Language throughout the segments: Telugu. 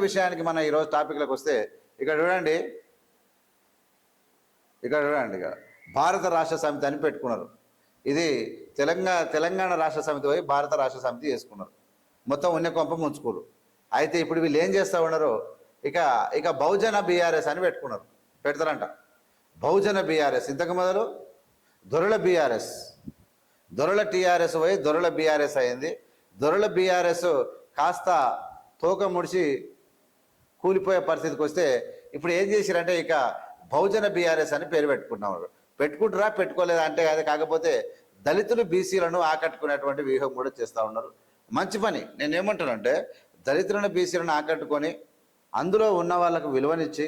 విషయానికి మన ఈరోజు టాపిక్లకు వస్తే ఇక్కడ చూడండి. ఇక్కడ చూడండి ఇక భారత రాష్ట్ర సమితి అని పెట్టుకున్నారు. ఇది తెలంగాణ తెలంగాణ రాష్ట్ర సమితి పోయి భారత రాష్ట్ర సమితి చేసుకున్నారు. మొత్తం ఉన్న కొంప ముంచుకోరు. అయితే ఇప్పుడు వీళ్ళు ఏం చేస్తూ ఉన్నారు ఇక ఇక బహుజన బీఆర్ఎస్ అని పెట్టుకున్నారు. పెడతారంట. బహుజన బీఆర్ఎస్ ఇంతకు మొదలు దొరల బీఆర్ఎస్. దొరల టీఆర్ఎస్ పోయి దొరల బీఆర్ఎస్ అయింది. దొరల బీఆర్ఎస్ కాస్త తోక ముడిచి కూలిపోయే పరిస్థితికి వస్తే ఇప్పుడు ఏం చేశారంటే ఇక బహుజన బీఆర్ఎస్ అని పేరు పెట్టుకున్నాం పెట్టుకుంటారా పెట్టుకోలేదా అంటే కాదు కాకపోతే దళితులు బీసీలను ఆకట్టుకునేటువంటి వ్యూహం కూడా చేస్తూ ఉన్నారు. మంచి పని. నేను ఏమంటానంటే దళితులను బీసీలను ఆకట్టుకొని అందులో ఉన్న వాళ్ళకు విలువనిచ్చి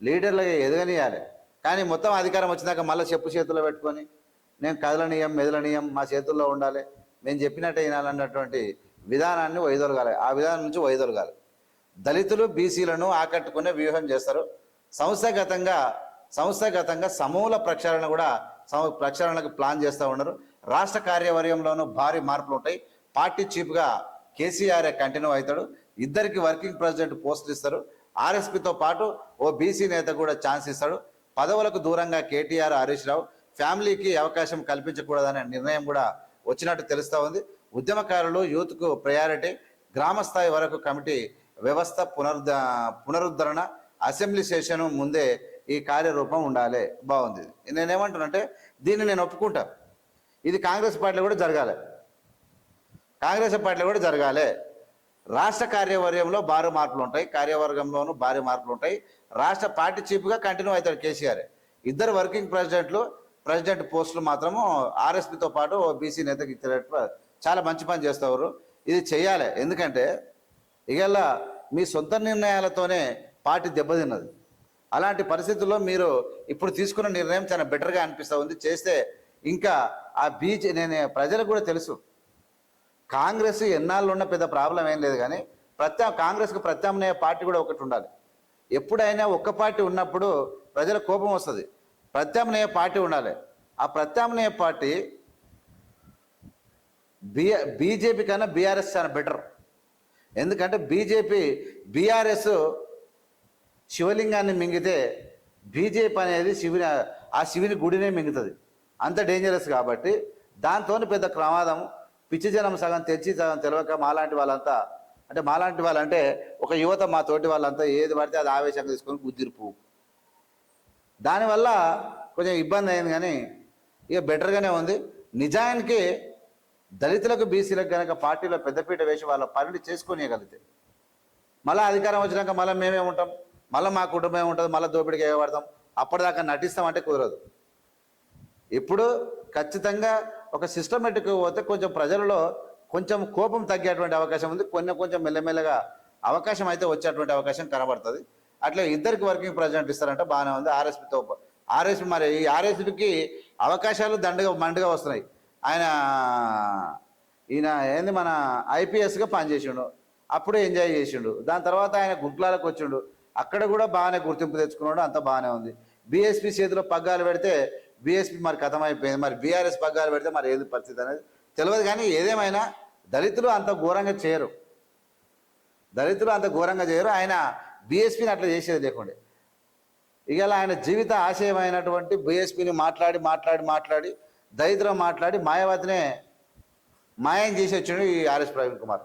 లీడర్లుగా ఎదగనియాలి. కానీ మొత్తం అధికారం వచ్చినాక మళ్ళీ చెప్పు చేతుల్లో పెట్టుకొని నేను కదలనీయం మెదలనీయం మా చేతుల్లో ఉండాలి. మేము చెప్పినట్టే వినాలన్నటువంటి విధానాన్ని వైదొలగాలి ఆ విధానం నుంచి వైదొలగాలి దళితులు బీసీలను ఆకట్టుకునే వ్యూహం చేస్తారు. సంస్థాగతంగా సంస్థాగతంగా సమూల ప్రక్షాళన కూడా సమ ప్రక్షాళనకు ప్లాన్ చేస్తూ ఉన్నారు. రాష్ట్ర కార్యవర్యంలోనూ భారీ మార్పులు ఉంటాయి. పార్టీ చీఫ్గా కేసీఆర్ కంటిన్యూ అవుతాడు. ఇద్దరికి వర్కింగ్ ప్రెసిడెంట్ పోస్టులు ఇస్తారు. ఆర్ఎస్పీతో పాటు ఓ బీసీ నేత కూడా ఛాన్స్ ఇస్తాడు. పదవులకు దూరంగా కేటీఆర్ హరీష్ రావు ఫ్యామిలీకి అవకాశం కల్పించకూడదనే నిర్ణయం కూడా వచ్చినట్టు తెలుస్తూ ఉంది. ఉద్యమకారులు యూత్కు ప్రయారిటీ గ్రామ స్థాయి వరకు కమిటీ వ్యవస్థ పునరుద్ధ పునరుద్ధరణ అసెంబ్లీ సెషన్ ముందే ఈ కార్యరూపం ఉండాలి. బాగుంది. నేనేమంటానంటే దీన్ని నేను ఒప్పుకుంటా. ఇది కాంగ్రెస్ పార్టీలో కూడా జరగాలి. కాంగ్రెస్ పార్టీలో కూడా జరగాలి. రాష్ట్ర కార్యవర్యంలో భారీ మార్పులు ఉంటాయి. కార్యవర్గంలోనూ భారీ మార్పులు ఉంటాయి. రాష్ట్ర పార్టీ చీఫ్గా కంటిన్యూ అవుతాడు కేసీఆర్. ఇద్దరు వర్కింగ్ ప్రెసిడెంట్లు ప్రెసిడెంట్ పోస్టులు మాత్రము ఆర్ఎస్పీతో పాటు బీసీ నేతకి ఇచ్చేటట్టు చాలా మంచి పని చేస్తారు. ఇది చేయాలి. ఎందుకంటే ఇవాళ మీ సొంత నిర్ణయాలతోనే పార్టీ దెబ్బతిన్నది. అలాంటి పరిస్థితుల్లో మీరు ఇప్పుడు తీసుకున్న నిర్ణయం చాలా బెటర్గా అనిపిస్తూ ఉంది. చేస్తే ఇంకా ఆ బీజే నేను ప్రజలకు కూడా తెలుసు. కాంగ్రెస్ ఎన్నాళ్ళు ఉన్న పెద్ద ప్రాబ్లం ఏం లేదు కానీ ప్రత్యా కాంగ్రెస్కి ప్రత్యామ్నాయ పార్టీ కూడా ఒకటి ఉండాలి. ఎప్పుడైనా ఒక్క పార్టీ ఉన్నప్పుడు ప్రజల కోపం వస్తుంది. ప్రత్యామ్నాయ పార్టీ ఉండాలి. ఆ ప్రత్యామ్నాయ పార్టీ బి బీజేపీ కన్నా బీఆర్ఎస్ చాలా బెటర్. ఎందుకంటే బీజేపీ బీఆర్ఎస్ శివలింగాన్ని మింగితే బీజేపీ అనేది శివుని ఆ శివుని గుడినే మింగుతుంది. అంత డేంజరస్ కాబట్టి దాంతో పెద్ద ప్రమాదం. పిచ్చి జనం సగం తెచ్చి సగం తెలియక మాలాంటి వాళ్ళంతా అంటే మాలాంటి వాళ్ళంటే ఒక యువత మా తోటి వాళ్ళంతా ఏది పడితే అది ఆవేశంగా తీసుకొని గుద్దిరుపు. దానివల్ల కొంచెం ఇబ్బంది అయింది కానీ ఇక బెటర్గానే ఉంది. నిజానికి దళితులకు బీసీలకు కనుక పార్టీలో పెద్దపీట వేసి వాళ్ళ పనులు చేసుకోనియగలిగితే మళ్ళీ అధికారం వచ్చినాక మళ్ళీ మేమే ఉంటాం మళ్ళీ మా కుటుంబమే ఉంటుంది మళ్ళీ దోపిడికి ఎగబడతాం అప్పటిదాకా నటిస్తామంటే కుదరదు. ఇప్పుడు ఖచ్చితంగా ఒక సిస్టమేటిక్ పోతే కొంచెం ప్రజలలో కొంచెం కోపం తగ్గేటువంటి అవకాశం ఉంది కొన్ని కొంచెం మెల్లమెల్లగా అవకాశం అయితే వచ్చేటువంటి అవకాశం కనబడుతుంది. అట్లా ఇద్దరికి వర్కింగ్ ప్రెసిడెంట్ ఇస్తారంటే బాగానే ఉంది ఆర్ఎస్పీతో ఆర్ఎస్పీ మరి ఈ ఆర్ఎస్పీకి అవకాశాలు దండగా మండుగా వస్తున్నాయి. ఆయన ఈయన ఏంది మన ఐపీఎస్గా పనిచేసిండు. అప్పుడే ఎంజాయ్ చేసిండు. దాని తర్వాత ఆయన గుంట్లాలకు వచ్చిండు. అక్కడ కూడా బాగానే గుర్తింపు తెచ్చుకున్నాడు. అంత బాగానే ఉంది. బీఎస్పీ చేతిలో పగ్గాలు పెడితే బీఎస్పీ మరి కథమైపోయింది. అయిపోయింది మరి బీఆర్ఎస్ పగ్గాలు పెడితే మరి ఏది పరిస్థితి అనేది తెలియదు కానీ ఏదేమైనా దళితులు అంత ఘోరంగా చేయరు. దళితులు అంత ఘోరంగా చేయరు. ఆయన బీఎస్పీని అట్లా చేసేది లేకుండే. ఇవాళ ఆయన జీవిత ఆశయమైనటువంటి బీఎస్పీని మాట్లాడి మాట్లాడి మాట్లాడి దరిద్రం మాట్లాడి మాయావతినే మాయం చేసి వచ్చాడు ఈ ఆర్ఎస్ ప్రవీణ్ కుమార్.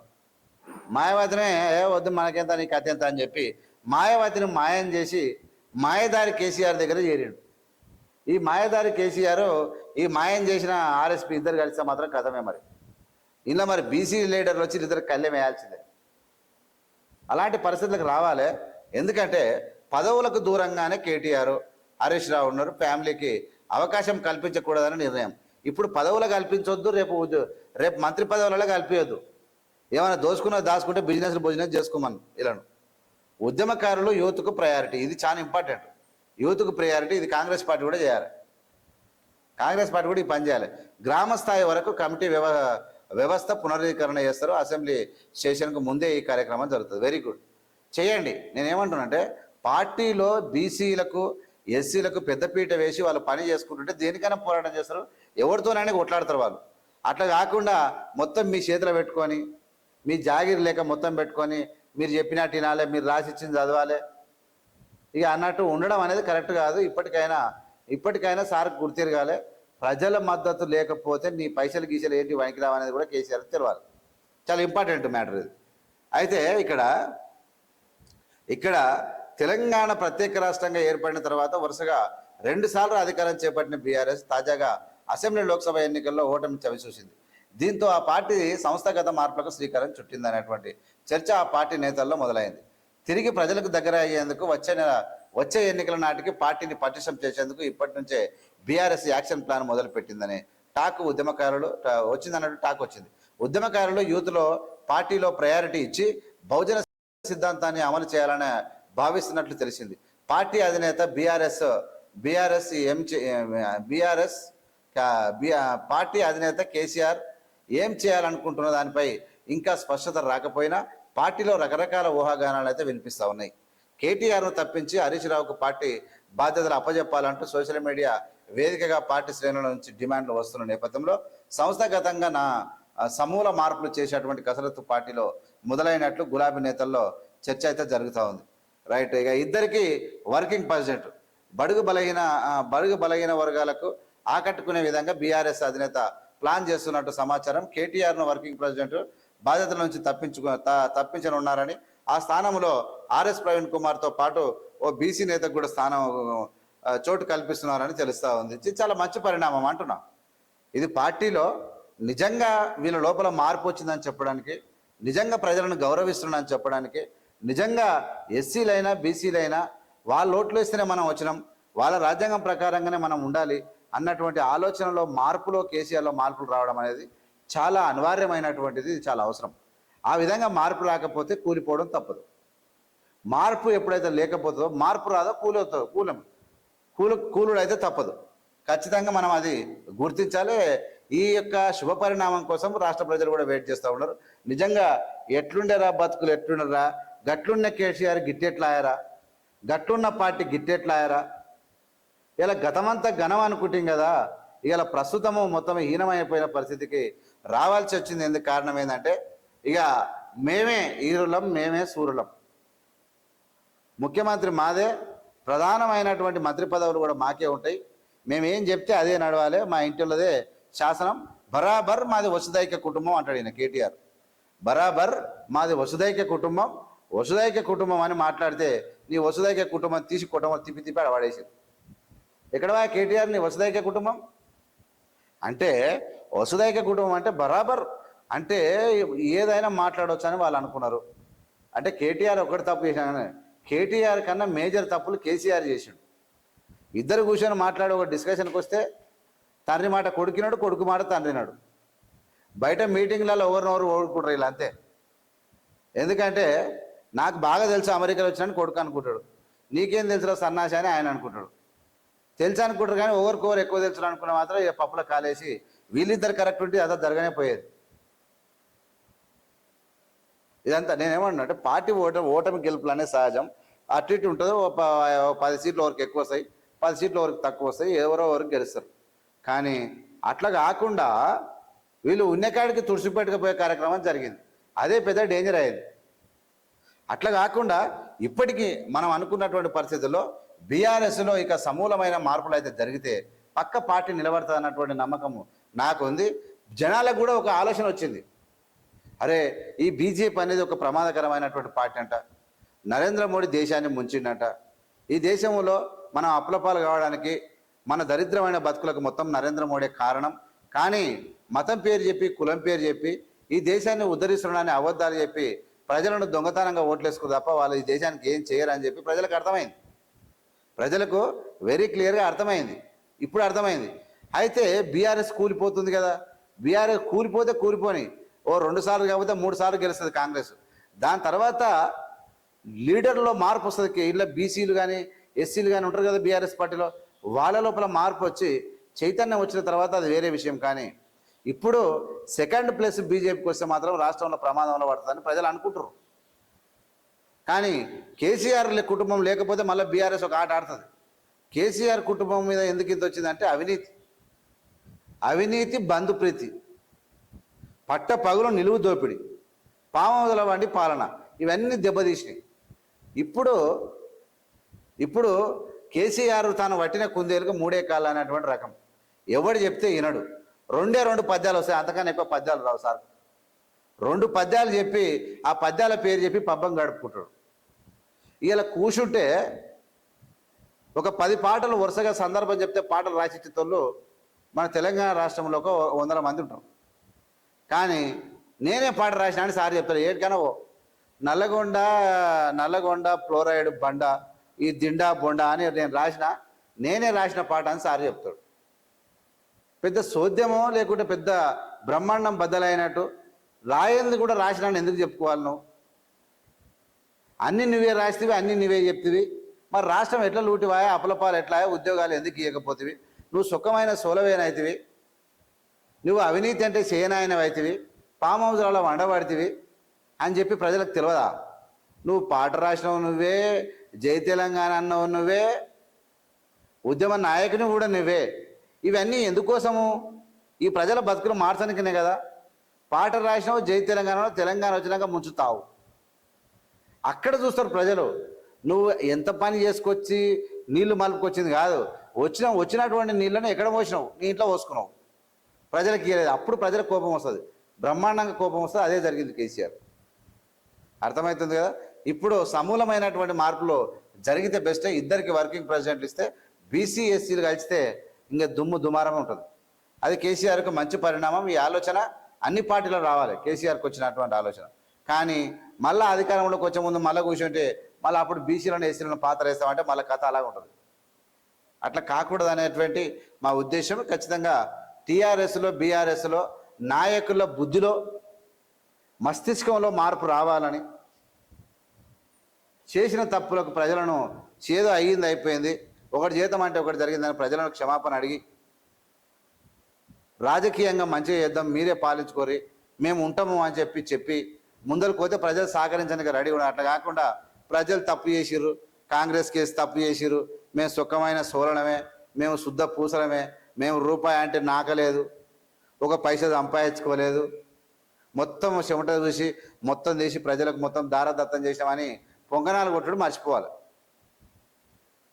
మాయావతినే ఏ వద్దు మనకెంత నీకు అత్యంత అని చెప్పి మాయావతిని మాయం చేసి మాయదారి కేసీఆర్ దగ్గర చేరాడు. ఈ మాయదారి కేసీఆర్ ఈ మాయం చేసిన ఆర్ఎస్పీ ఇద్దరు కలిస్తే మాత్రం కథమే మరి. ఇలా మరి బీసీ లీడర్లు వచ్చి ఇద్దరు కళ్ళెం వేయాల్సిందే అలాంటి పరిస్థితులకు రావాలి. ఎందుకంటే పదవులకు దూరంగానే కేటీఆర్ హరీష్ రావు ఉన్నారు ఫ్యామిలీకి అవకాశం కల్పించకూడదని నిర్ణయం. ఇప్పుడు పదవులు కల్పించొద్దు రేపు రేపు మంత్రి పదవులలో కల్పించొద్దు ఏమైనా దోసుకున్న దాచుకుంటే బిజినెస్ బిజినెస్ చేసుకోమని ఇలాను. ఉద్యమకారులు యూత్కు ప్రయారిటీ ఇది చాలా ఇంపార్టెంట్. యూత్కు ప్రయారిటీ ఇది కాంగ్రెస్ పార్టీ కూడా చేయాలి. కాంగ్రెస్ పార్టీ కూడా ఈ పని చేయాలి. గ్రామ స్థాయి వరకు కమిటీ వ్యవ వ్యవస్థ పునరుద్ధీకరణ చేస్తారు. అసెంబ్లీ సెషన్కు ముందే ఈ కార్యక్రమం జరుగుతుంది. Very good. చేయండి. నేనేమంటున్నానంటే పార్టీలో బీసీలకు ఎస్సీలకు పెద్దపీట వేసి వాళ్ళు పని చేసుకుంటుంటే దేనికైనా పోరాటం చేస్తారు. ఎవరితోనైనా కొట్లాడతారు వాళ్ళు. అట్లా కాకుండా మొత్తం మీ చేతిలో పెట్టుకొని మీ జాగిరి లేక మొత్తం పెట్టుకొని మీరు చెప్పినట్టు వినాలి మీరు రాసిచ్చింది చదవాలి. ఇక అన్నట్టు ఉండడం అనేది కరెక్ట్ కాదు. ఇప్పటికైనా ఇప్పటికైనా సార్ గుర్తిరగాలి. ప్రజల మద్దతు లేకపోతే నీ పైసలు గీసలు ఏంటి వణికిరావు అనేది కూడా కేసీఆర్ తెలవాలి. చాలా ఇంపార్టెంట్ మ్యాటర్ ఇది. అయితే ఇక్కడ ఇక్కడ తెలంగాణ ప్రత్యేక రాష్ట్రంగా ఏర్పడిన తర్వాత వరుసగా రెండు సార్లు అధికారం చేపట్టిన బీఆర్ఎస్ తాజాగా అసెంబ్లీ లోక్సభ ఎన్నికల్లో ఓటమి చవిచూసింది. దీంతో ఆ పార్టీ సంస్థాగత మార్పులకు శ్రీకారం చుట్టిందనేటువంటి చర్చ ఆ పార్టీ నేతల్లో మొదలైంది. తిరిగి ప్రజలకు దగ్గర అయ్యేందుకు వచ్చే నెల వచ్చే ఎన్నికల నాటికి పార్టీని పటిష్టం చేసేందుకు ఇప్పటి నుంచే బీఆర్ఎస్ యాక్షన్ ప్లాన్ మొదలుపెట్టిందని టాక్ ఉద్యమకారులు వచ్చిందన్నట్టు టాక్ వచ్చింది. ఉద్యమకారులు యూత్లో పార్టీలో ప్రయారిటీ ఇచ్చి బహుజన సిద్ధాంతాన్ని అమలు చేయాలనే భావిస్తున్నట్లు తెలిసింది. పార్టీ అధినేత బీఆర్ఎస్ బీఆర్ఎస్ ఏం బీఆర్ఎస్ పార్టీ అధినేత కేసీఆర్ ఏం చేయాలనుకుంటున్న దానిపై ఇంకా స్పష్టత రాకపోయినా పార్టీలో రకరకాల ఊహాగానాలు అయితే వినిపిస్తూ ఉన్నాయి. కేటీఆర్ను తప్పించి హరీష్ రావుకు పార్టీ బాధ్యతలు అప్పజెప్పాలంటూ సోషల్ మీడియా వేదికగా పార్టీ శ్రేణుల నుంచి డిమాండ్లు వస్తున్న నేపథ్యంలో సంస్థాగతంగా నా సమూల మార్పులు చేసేటువంటి కసరత్తు పార్టీలో మొదలైనట్లు గులాబీ నేతల్లో చర్చ అయితే జరుగుతూ ఉంది. రైట్ ఇక ఇద్దరికి వర్కింగ్ ప్రెసిడెంట్ బడుగు బలహీన బడుగు బలహీన వర్గాలకు ఆకట్టుకునే విధంగా బీఆర్ఎస్ అధినేత ప్లాన్ చేస్తున్నట్టు సమాచారం. కేటీఆర్ను వర్కింగ్ ప్రెసిడెంట్ బాధ్యతల నుంచి తప్పించుకు త- తప్పించనున్నారని ఆ స్థానంలో ఆర్ఎస్ ప్రవీణ్ కుమార్తో పాటు ఓ బీసీ నేతకు కూడా స్థానం చోటు కల్పిస్తున్నారని తెలుస్తూ ఉంది. ఇది చాలా మంచి పరిణామం అంటున్నా. ఇది పార్టీలో నిజంగా వీళ్ళ లోపల మార్పు వచ్చిందని చెప్పడానికి నిజంగా ప్రజలను గౌరవిస్తున్నానని చెప్పడానికి నిజంగా ఎస్సీలైనా బీసీలైనా వాళ్ళ ఓట్లు వేస్తేనే మనం వచ్చినాం. వాళ్ళ రాజ్యాంగం ప్రకారంగానే మనం ఉండాలి అన్నటువంటి ఆలోచనలో మార్పులో కేసీఆర్లో మార్పులు రావడం అనేది చాలా అనివార్యమైనటువంటిది. చాలా అవసరం. ఆ విధంగా మార్పు రాకపోతే కూలిపోవడం తప్పదు. మార్పు ఎప్పుడైతే లేకపోతుందో మార్పు రాదో కూలవుతో కూలం. కూలు కూలుడు అయితే తప్పదు. ఖచ్చితంగా మనం అది గుర్తించాలి. ఈ యొక్క శుభ పరిణామం కోసం రాష్ట్ర ప్రజలు కూడా వెయిట్ చేస్తూ ఉన్నారు. నిజంగా ఎట్లుండేరా బతుకులు ఎట్లుండరా గట్లున్న కేసీఆర్ గిట్టెట్లాయరా? గట్లున్న పార్టీ గిట్టెట్లాయరా? ఇలా గతమంతా ఘనం అనుకుంటాం కదా ఇలా ప్రస్తుతము మొత్తం హీనమైపోయిన పరిస్థితికి రావాల్సి వచ్చింది. ఎందుకు కారణం ఏంటంటే ఇక మేమే ఈరులం మేమే సూరులం. ముఖ్యమంత్రి మాదే ప్రధానమైనటువంటి మంత్రి పదవులు కూడా మాకే ఉంటాయి. మేము ఏం చెప్తే అదే నడవాలి. మా ఇంటిలోదే శాసనం. బరాబర్ మాది వసుదైక్య కుటుంబం అంటాడు ఈయన కేటీఆర్. బరాబర్ మాది వసుదైక్య కుటుంబం. వసుదైక్య కుటుంబం అని మాట్లాడితే నీ వసుదైక్య కుటుంబం తీసి కుటుంబం తిప్పి తిప్పి అడవాడేసింది. ఎక్కడవా కేటీఆర్ నీ వసుదైక్య కుటుంబం? అంటే వసుదైక్య కుటుంబం అంటే బరాబర్. అంటే ఏదైనా మాట్లాడవచ్చు అని వాళ్ళు అనుకున్నారు. అంటే కేటీఆర్ ఒకటి తప్పు చేశాను కేటీఆర్ కన్నా మేజర్ తప్పులు కేసీఆర్ చేసిండు. ఇద్దరు కూర్చొని మాట్లాడే ఒక డిస్కషన్కి వస్తే తండ్రి మాట కొడుకినాడు కొడుకు మాట తండ్రినాడు. బయట మీటింగ్లలో ఎవరినెవరు ఓడుకుంటారు ఇలా అంతే. ఎందుకంటే నాకు బాగా తెలుసు అమెరికాలో వచ్చినాను కొడుకు అనుకుంటాడు. నీకేం తెలుసురా సన్నాసి అని ఆయన అనుకుంటాడు. తెలుసు అనుకుంటారు కానీ ఓవరికి ఎక్కువ తెలుసు అనుకున్న మాత్రం ఇక పప్పుల కాలేసి వీళ్ళిద్దరు కరెక్ట్ ఉంటే అదా జరగనే పోయేది. ఇదంతా నేనేమన్నా అంటే పార్టీ ఓటమి ఓటమి గెలుపులు అనేది సహజం. అటు ఇటు ఉంటుందో పది సీట్ల వరకు ఎక్కువ వస్తాయి పది సీట్ల వరకు తక్కువ వస్తాయి ఎవరో వరకు గెలుస్తారు. కానీ అట్లా కాకుండా వీళ్ళు ఉన్నకాడికి తుడిచిపెట్టుకుపోయే కార్యక్రమం జరిగింది. అదే పెద్ద డేంజర్ అయ్యేది అట్లా కాకుండా ఇప్పటికీ మనం అనుకున్నటువంటి పరిస్థితుల్లో బీఆర్ఎస్లో ఇక సమూలమైన మార్పులు అయితే జరిగితే పక్క పార్టీ నిలబడుతుంది అన్నటువంటి నమ్మకము నాకు ఉంది జనాలకు కూడా ఒక ఆలోచన వచ్చింది. అరే ఈ బీజేపీ అనేది ఒక ప్రమాదకరమైనటువంటి పార్టీ అంట. నరేంద్ర మోడీ దేశాన్ని ముంచిండట. ఈ దేశంలో మనం అప్లపాలు కావడానికి మన దరిద్రమైన బతుకులకు మొత్తం నరేంద్ర మోడీ కారణం. కానీ మతం పేరు చెప్పి కులం పేరు చెప్పి ఈ దేశాన్ని ఉద్ధరిస్తున్నాడని అబద్ధాలు చెప్పి ప్రజలను దొంగతనంగా ఓట్లేసుకో తప్ప వాళ్ళు ఈ దేశానికి ఏం చేయరని చెప్పి ప్రజలకు అర్థమైంది. ప్రజలకు వెరీ క్లియర్గా అర్థమైంది. ఇప్పుడు అర్థమైంది. అయితే బీఆర్ఎస్ కూలిపోతుంది కదా. బీఆర్ఎస్ కూలిపోతే కూలిపోని. ఓ రెండు సార్లు కాకపోతే మూడు సార్లు గెలుస్తుంది కాంగ్రెస్. దాని తర్వాత లీడర్లో మార్పు వస్తుంది. ఇలా బీసీలు కానీ ఎస్సీలు కానీ ఉంటారు కదా బీఆర్ఎస్ పార్టీలో. వాళ్ళ లోపల మార్పు వచ్చి చైతన్యం వచ్చిన తర్వాత అది వేరే విషయం కానీ ఇప్పుడు సెకండ్ ప్లేస్ బీజేపీకి వస్తే మాత్రం రాష్ట్రంలో ప్రమాదంలో పడుతుందని ప్రజలు అనుకుంటారు కానీ కేసీఆర్ కుటుంబం లేకపోతే మళ్ళీ బీఆర్ఎస్ ఒక ఆట ఆడుతుంది. కేసీఆర్ కుటుంబం మీద ఎందుకు ఇంత వచ్చిందంటే అవినీతి. అవినీతి బంధుప్రీతి పట్ట పగులు నిలువు దోపిడి. పామవదల వంటి పాలన. ఇవన్నీ దెబ్బతీసినాయి. ఇప్పుడు ఇప్పుడు కేసీఆర్ తాను పట్టిన కుందేలుగా మూడే కాళ్ళు అనేటువంటి రకం. ఎవడు చెప్తే వినడు. రెండే రెండు పద్యాలు వస్తాయి. అంతకన్నా ఎక్కువ పద్యాలు రావు సార్. రెండు పద్యాలు చెప్పి ఆ పద్యాల పేరు చెప్పి పబ్బం గడుపుకుంటాడు. ఇలా కూర్చుంటే ఒక పది పాటలు వరుసగా సందర్భం చెప్తే పాటలు రాసిచ్చేటోళ్ళు మన తెలంగాణ రాష్ట్రంలో ఒక వందల మంది ఉంటారు. కానీ నేనే పాట రాసిన అని సార్ చెప్తారు. ఏటికైనా ఓ నల్లగొండ నల్లగొండ ఫ్లోరైడ్ బండ ఈ దిండా బొండ అని నేను రాసిన నేనే రాసిన పాట అని సార్ చెప్తాడు. పెద్ద సోద్యమో లేకుంటే పెద్ద బ్రహ్మాండం బద్దలైనట్టు రాయింది కూడా రాసినాను ఎందుకు చెప్పుకోవాలి నువ్వు? అన్నీ నువ్వే రాస్తేవి అన్నీ నువ్వే చెప్తివి. మరి రాష్ట్రం ఎట్లా లూటివాయా అపలపాలు ఎట్లా ఉద్యోగాలు ఎందుకు ఇవ్వకపోతివి నువ్వు సుఖమైన సోలవేనైతివి. నువ్వు అవినీతి అంటే చేయనాయన అవుతివి పామ్ హౌస్లలో వండబడితివి అని చెప్పి ప్రజలకు తెలియదా నువ్వు పాట రాసినవు నువ్వే జై తెలంగాణ అన్నవు నువ్వే ఉద్యమ నాయకుని కూడా నువ్వే. ఇవన్నీ ఎందుకోసము? ఈ ప్రజల బతుకులు మార్చడానికినే కదా. పాట రాసినావు జై తెలంగాణలో తెలంగాణ వచ్చినాక ముంచుతావు. అక్కడ చూస్తారు ప్రజలు నువ్వు ఎంత పని చేసుకొచ్చి నీళ్ళు మలుపుకొచ్చింది కాదు. వచ్చిన వచ్చినటువంటి నీళ్ళను ఎక్కడ పోసినావు? నీ ఇంట్లో పోసుకున్నావు. ప్రజలకు ఇవ్వలేదు అప్పుడు ప్రజలకు కోపం వస్తుంది. బ్రహ్మాండంగా కోపం వస్తుంది. అదే జరిగింది కేసీఆర్. అర్థమవుతుంది కదా? ఇప్పుడు సమూలమైనటువంటి మార్పులు జరిగితే బెస్టే ఇద్దరికి వర్కింగ్ ప్రెసిడెంట్లు ఇస్తే బీసీ ఎస్సీలు కలిస్తే ఇంకా దుమ్ము దుమారం ఉంటుంది. అది కేసీఆర్కు మంచి పరిణామం. ఈ ఆలోచన అన్ని పార్టీలో రావాలి. కేసీఆర్కి వచ్చినటువంటి ఆలోచన. కానీ మళ్ళీ అధికారంలోకి వచ్చే ముందు మళ్ళీ కూర్చుంటే మళ్ళీ అప్పుడు బీసీలను ఏసీలను పాత్ర వేస్తామంటే మళ్ళీ కథ అలాగే ఉంటుంది. అట్లా కాకూడదు అనేటువంటి మా ఉద్దేశం. ఖచ్చితంగా టీఆర్ఎస్లో బీఆర్ఎస్లో నాయకుల బుద్ధిలో మస్తిష్కంలో మార్పు రావాలని చేసిన తప్పులకు ప్రజలను చేదో అయ్యింది అయిపోయింది. ఒకటి జీతం అంటే ఒకటి జరిగిందని ప్రజలను క్షమాపణ అడిగి రాజకీయంగా మంచిగా చేద్దాం మీరే పాలించుకోరి మేము ఉంటాము అని చెప్పి చెప్పి ముందరకు పోతే ప్రజలు సహకరించడానికి రెడీ ఉన్నారు. అట్లా కాకుండా ప్రజలు తప్పు చేసిర్రు కాంగ్రెస్ కేసు తప్పు చేసిర్రు మేము సుఖమైన సోలనమే మేము శుద్ధ పూసలమే మేము రూపాయి అంటే నాకలేదు ఒక పైసా సంపాదించుకోలేదు. మొత్తం చెమట చూసి మొత్తం తీసి ప్రజలకు మొత్తం దారదత్తం చేసామని పొంగనాలు కొట్టడం మర్చిపోవాలి.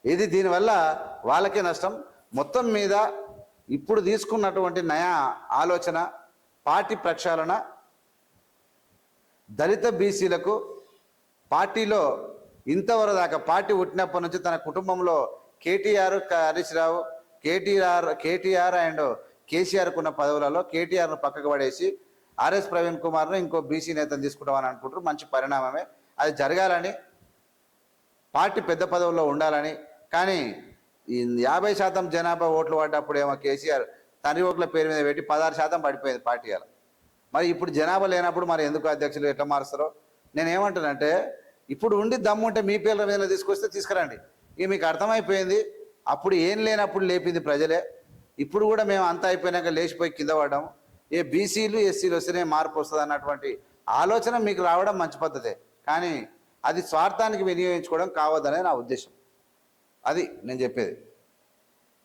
ఇది దీనివల్ల వాళ్ళకే నష్టం? మొత్తం మీద ఇప్పుడు తీసుకున్నటువంటి నయా ఆలోచన పార్టీ ప్రక్షాళన దళిత బీసీలకు పార్టీలో ఇంతవరకు దాకా పార్టీ పుట్టినప్పటి నుంచి తన కుటుంబంలో KTR Harish Rao KTR KTR and కేసీఆర్కు ఉన్న పదవులలో కేటీఆర్ను పక్కకు పడేసి ఆర్ఎస్ ప్రవీణ్ కుమార్ను ఇంకో బీసీ నేతను తీసుకుంటామని అనుకుంటారు మంచి పరిణామమే. అది జరగాలని పార్టీ పెద్ద పదవుల్లో ఉండాలని కానీ యాభై శాతం జనాభా ఓట్లు పడ్డప్పుడు ఏమో కేసీఆర్ తండ్రి ఓట్ల పేరు మీద పెట్టి పదహారు శాతం పడిపోయింది పార్టీ అలా మరి ఇప్పుడు జనాభా లేనప్పుడు మరి ఎందుకు అధ్యక్షులు ఎట్లా మారుస్తారో? నేను ఏమంటానంటే ఇప్పుడు ఉండి దమ్ము ఉంటే మీ పేర్ల మీద తీసుకొస్తే తీసుకురండి. ఇక మీకు అర్థమైపోయింది. అప్పుడు ఏం లేనప్పుడు లేపింది ప్రజలే. ఇప్పుడు కూడా మేము అంతా అయిపోయినాక లేచిపోయి కింద పడ్డాము. ఏ బీసీలు ఎస్సీలు వస్తేనే మార్పు వస్తుంది అన్నటువంటి ఆలోచన మీకు రావడం మంచి పద్ధతే. కానీ అది స్వార్థానికి వినియోగించుకోవడం కావద్దనే నా ఉద్దేశం. అది నేను చెప్పేది.